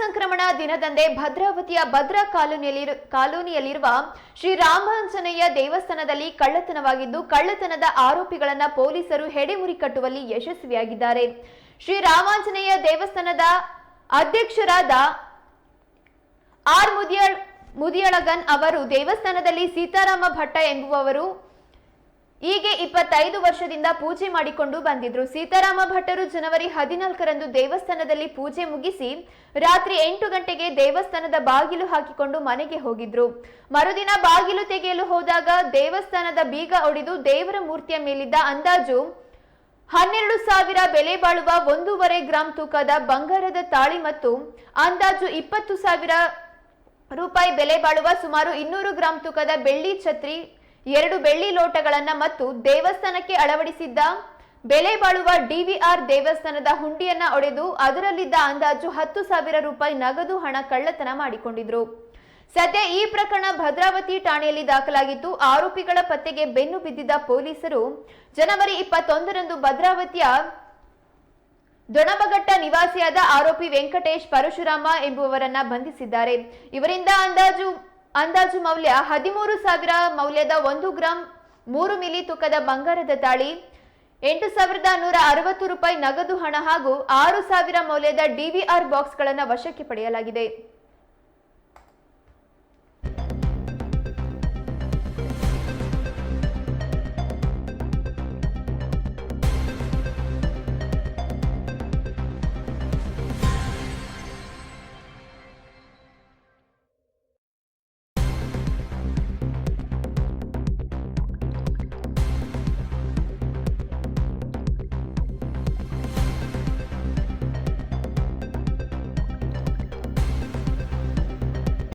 ಸಂಕ್ರಮಣ ದಿನದಂದೇ ಭದ್ರಾವತಿಯ ಭದ್ರಾ ಕಾಲೋನಿಯಲ್ಲಿ ಕಾಲೋನಿಯಲ್ಲಿರುವ ಶ್ರೀ ರಾಮಾಂಜನೇಯ ದೇವಸ್ಥಾನದಲ್ಲಿ ಕಳ್ಳತನವಾಗಿದ್ದು, ಕಳ್ಳತನದ ಆರೋಪಿಗಳನ್ನ ಪೊಲೀಸರು ಹೆಡೆಮುರಿ ಕಟ್ಟುವಲ್ಲಿ ಯಶಸ್ವಿಯಾಗಿದ್ದಾರೆ. ಶ್ರೀ ರಾಮಾಂಜನೇಯ ದೇವಸ್ಥಾನದ ಅಧ್ಯಕ್ಷರಾದ ಆರ್ ಮುದಿಯ ಮುದಿಯಳಗನ್ ಅವರು ದೇವಸ್ಥಾನದಲ್ಲಿ ಸೀತಾರಾಮ ಭಟ್ಟ ಎಂಬುವವರು ಹೀಗೆ ಇಪ್ಪತ್ತೈದು ವರ್ಷದಿಂದ ಪೂಜೆ ಮಾಡಿಕೊಂಡು ಬಂದಿದ್ರು. ಸೀತಾರಾಮ ಭಟ್ಟರು ಜನವರಿ ಹದಿನಾಲ್ಕರಂದು ದೇವಸ್ಥಾನದಲ್ಲಿ ಪೂಜೆ ಮುಗಿಸಿ ರಾತ್ರಿ ಎಂಟು ಗಂಟೆಗೆ ದೇವಸ್ಥಾನದ ಬಾಗಿಲು ಹಾಕಿಕೊಂಡು ಮನೆಗೆ ಹೋಗಿದ್ರು. ಮರುದಿನ ಬಾಗಿಲು ತೆಗೆಯಲು ಹೋದಾಗ ದೇವಸ್ಥಾನದ ಬೀಗ ಒಡೆದು ದೇವರ ಮೂರ್ತಿಯ ಮೇಲಿದ್ದ ಅಂದಾಜು ಹನ್ನೆರಡು ಸಾವಿರ ಬೆಲೆ ಬಾಳುವ ಒಂದೂವರೆ ಗ್ರಾಂ ತೂಕದ ಬಂಗಾರದ ತಾಳಿ ಮತ್ತು ಅಂದಾಜು ಇಪ್ಪತ್ತು ಸಾವಿರ ರೂಪಾಯಿ ಬೆಲೆ ಬಾಳುವ ಸುಮಾರು ಇನ್ನೂರು ಗ್ರಾಂ ತೂಕದ ಬೆಳ್ಳಿ ಛತ್ರಿ ಎರಡು ಬೆಳ್ಳಿ ಲೋಟಗಳನ್ನ ಮತ್ತು ದೇವಸ್ಥಾನಕ್ಕೆ ಅಳವಡಿಸಿದ್ದ ಬೆಲೆ ಬಾಳುವ ಡಿವಿಆರ್ ದೇವಸ್ಥಾನದ ಹುಂಡಿಯನ್ನ ಒಡೆದು ಅದರಲ್ಲಿದ್ದ ಅಂದಾಜು ಹತ್ತು ಸಾವಿರ ರೂಪಾಯಿ ನಗದು ಹಣ ಕಳ್ಳತನ ಮಾಡಿಕೊಂಡಿದ್ರು. ಸದ್ಯ ಈ ಪ್ರಕರಣ ಭದ್ರಾವತಿ ಠಾಣೆಯಲ್ಲಿ ದಾಖಲಾಗಿದ್ದು, ಆರೋಪಿಗಳ ಪತ್ತೆಗೆ ಬೆನ್ನು ಬಿದ್ದಿದ್ದ ಪೊಲೀಸರು ಜನವರಿ ಇಪ್ಪತ್ತೊಂದರಂದು ಭದ್ರಾವತಿಯ ದೊಣಬಘಟ್ಟ ನಿವಾಸಿಯಾದ ಆರೋಪಿ ವೆಂಕಟೇಶ್ ಪರಶುರಾಮ ಎಂಬುವವರನ್ನ ಬಂಧಿಸಿದ್ದಾರೆ. ಇವರಿಂದ ಅಂದಾಜು ಅಂದಾಜು ಮೌಲ್ಯ ಹದಿಮೂರು ಸಾವಿರ, ಮೌಲ್ಯದ ಒಂದು ಗ್ರಾಂ ಮೂರು ಮಿಲಿ ತೂಕದ ಬಂಗಾರದ ತಾಳಿ, ಎಂಟು ಸಾವಿರದ ನೂರ ಅರವತ್ತು ರೂಪಾಯಿ ನಗದು ಹಣ ಹಾಗೂ ಆರು ಸಾವಿರ ಮೌಲ್ಯದ ಡಿವಿಆರ್ ಬಾಕ್ಸ್ಗಳನ್ನು ವಶಕ್ಕೆ ಪಡೆಯಲಾಗಿದೆ.